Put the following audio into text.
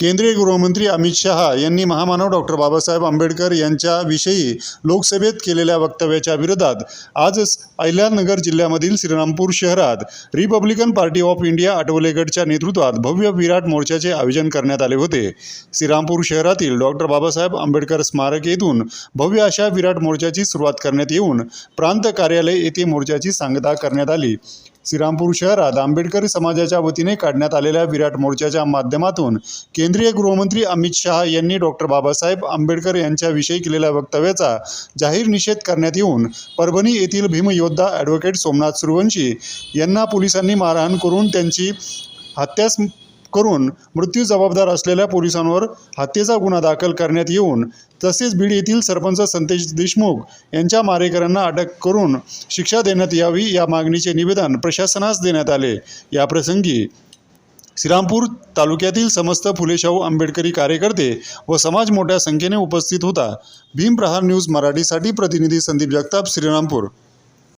केंद्रीय गृहमंत्री अमित शहा यांनी महामानव डॉक्टर बाबासाहेब आंबेडकर यांच्याविषयी लोकसभेत केलेल्या वक्तव्याच्या विरोधात आजच अहिल्यानगर जिल्ह्यामधील श्रीरामपूर शहरात रिपब्लिकन पार्टी ऑफ इंडिया आठवलेगडच्या नेतृत्वात भव्य विराट मोर्चाचे आयोजन करण्यात आले होते. श्रीरामपूर शहरातील डॉक्टर बाबासाहेब आंबेडकर स्मारक येथून भव्य अशा विराट मोर्चाची सुरुवात करण्यात येऊन प्रांत कार्यालय येथे मोर्चाची सांगता करण्यात आली. श्रीरामपूर शहरात आंबेडकर समाजाच्या वतीने काढण्यात आलेल्या विराट मोर्चाच्या माध्यमातून केंद्रीय गृहमंत्री अमित शहा यांनी डॉक्टर बाबासाहेब आंबेडकर यांच्याविषयी केलेल्या वक्तव्याचा जाहीर निषेध करण्यात येऊन परभणी येथील भीमयोद्धा ॲडव्होकेट सोमनाथ सुरवंशी यांना पोलिसांनी मारहाण करून त्यांची हत्यास करून मृत्यू जबाबदार असलेल्या पोलिसांवर हत्येचा गुन्हा दाखल करण्यात येऊन तसेच बीड येथील सरपंच संतेश देशमुख यांच्या मारेकऱ्यांना अटक करून शिक्षा देण्यात यावी या मागणीचे निवेदन प्रशासनास देण्यात आले. याप्रसंगी श्रीरामपूर तालुक्यातील समस्त फुलेशाहू आंबेडकरी कार्यकर्ते व समाज मोठ्या संख्येने उपस्थित होता. भीम प्रहार न्यूज मराठीसाठी प्रतिनिधी संदीप जगताप श्रीरामपूर.